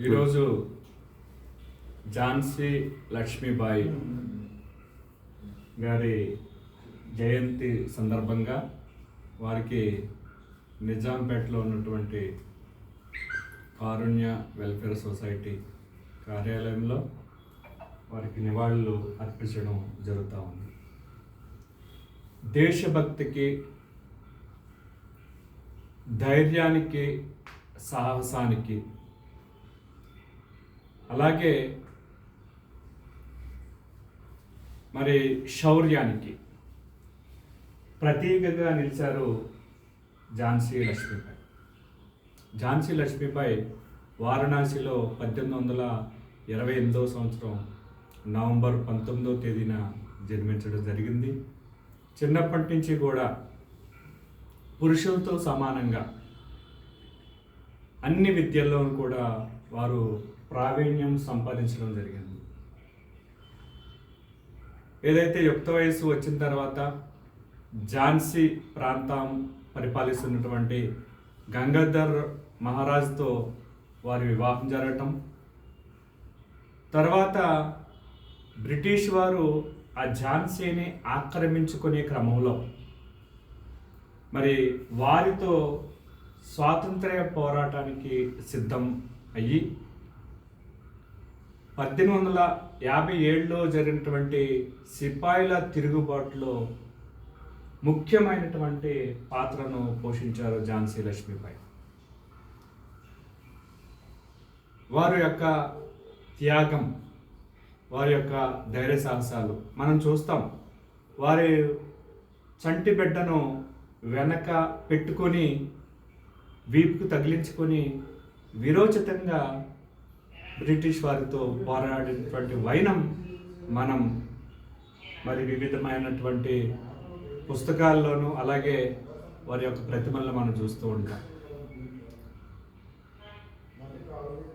ఈరోజు ఝాన్సీ లక్ష్మీబాయి గారి జయంతి సందర్భంగా వారికి నిజాంపేటలో ఉన్నటువంటి కారుణ్య వెల్ఫేర్ సొసైటీ కార్యాలయంలో వారికి నివాళులు అర్పించడం జరుగుతూ ఉంది. దేశభక్తికి ధైర్యానికి సాహసానికి అలాగే మరి శౌర్యానికి ప్రతీకగా నిలిచారు ఝాన్సీ లక్ష్మీబాయి. ఝాన్సీ లక్ష్మీబాయి వారణాసిలో పద్దెనిమిది వందల ఇరవై ఎనిమిదవ సంవత్సరం నవంబర్ పంతొమ్మిదవ తేదీన జన్మించడం జరిగింది. చిన్నప్పటి నుంచి కూడా పురుషులతో సమానంగా అన్ని విద్యల్లోనూ కూడా వారు ప్రావీణ్యం సంపాదించడం జరిగింది. ఏదైతే యుక్త వయసు వచ్చిన తర్వాత ఝాన్సీ ప్రాంతం పరిపాలిస్తున్నటువంటి గంగాధర్ మహారాజ్తో వారి వివాహం జరగటం. తర్వాత బ్రిటిష్ వారు ఆ ఝాన్సీని ఆక్రమించుకునే క్రమంలో మరి వారితో స్వాతంత్ర్య పోరాటానికి సిద్ధం అయ్యి పద్దెనిమిది వందల యాభై ఏడులో జరిగినటువంటి సిపాయిల తిరుగుబాటులో ముఖ్యమైనటువంటి పాత్రను పోషించారు ఝాన్సీ లక్ష్మీబాయి. వారి యొక్క త్యాగం వారి యొక్క ధైర్య సాహసాలు మనం చూస్తాం. వారి చంటి బిడ్డను వెనక పెట్టుకొని వీపుకు తగిలించుకొని విరోచితంగా బ్రిటిష్ వారితో పోరాడినటువంటి వైనం మనం మరి వివిధమైనటువంటి పుస్తకాల్లోనూ అలాగే వారి యొక్క ప్రతిమలను మనం చూస్తూ ఉంటాం.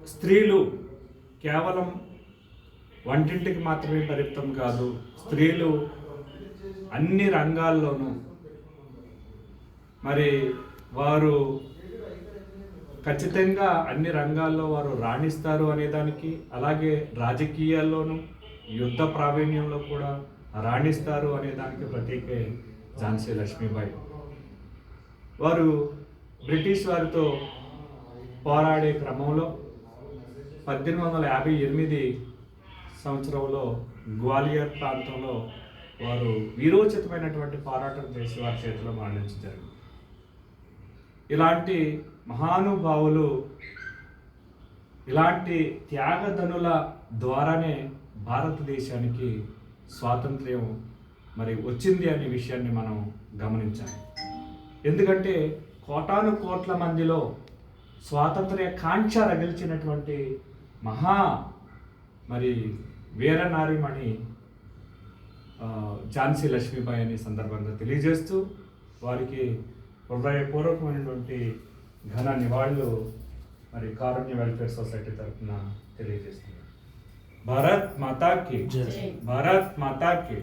స్త్రీలు కేవలం వంటింటికి మాత్రమే పరిమితం కాదు స్త్రీలు అన్ని రంగాల్లోనూ మరి వారు ఖచ్చితంగా అన్ని రంగాల్లో వారు రాణిస్తారు అనేదానికి అలాగే రాజకీయాల్లోనూ యుద్ధ ప్రావీణ్యంలో కూడా రాణిస్తారు అనేదానికి ప్రతీకే ఝాన్సీ లక్ష్మీబాయి. వారు బ్రిటిష్ వారితో పోరాడే క్రమంలో పద్దెనిమిది వందల యాభై ఎనిమిది సంవత్సరంలో గ్వాలియర్ ప్రాంతంలో వారు వీరోచితమైనటువంటి పోరాటం చేసి వారి చేతిలో మరణించడం జరిగింది. ఇలాంటి మహానుభావులు ఇలాంటి త్యాగధనుల ద్వారానే భారతదేశానికి స్వాతంత్ర్యం మరి వచ్చింది అనే విషయాన్ని మనం గమనించాలి. ఎందుకంటే కోటాను కోట్ల మందిలో స్వాతంత్ర్య కాంక్ష రగిల్చినటువంటి మహా మరి వీరనారిమణి ఝాన్సీ లక్ష్మీబాయి అనే సందర్భంగా తెలియజేస్తూ వారికి హృదయపూర్వకమైనటువంటి ఘన నివాళులు మరి కారుణ్య వెల్ఫేర్ సొసైటీ తరఫున తెలియజేస్తున్నారు భారత్ మాతాకి. భారత్ మాతాకి.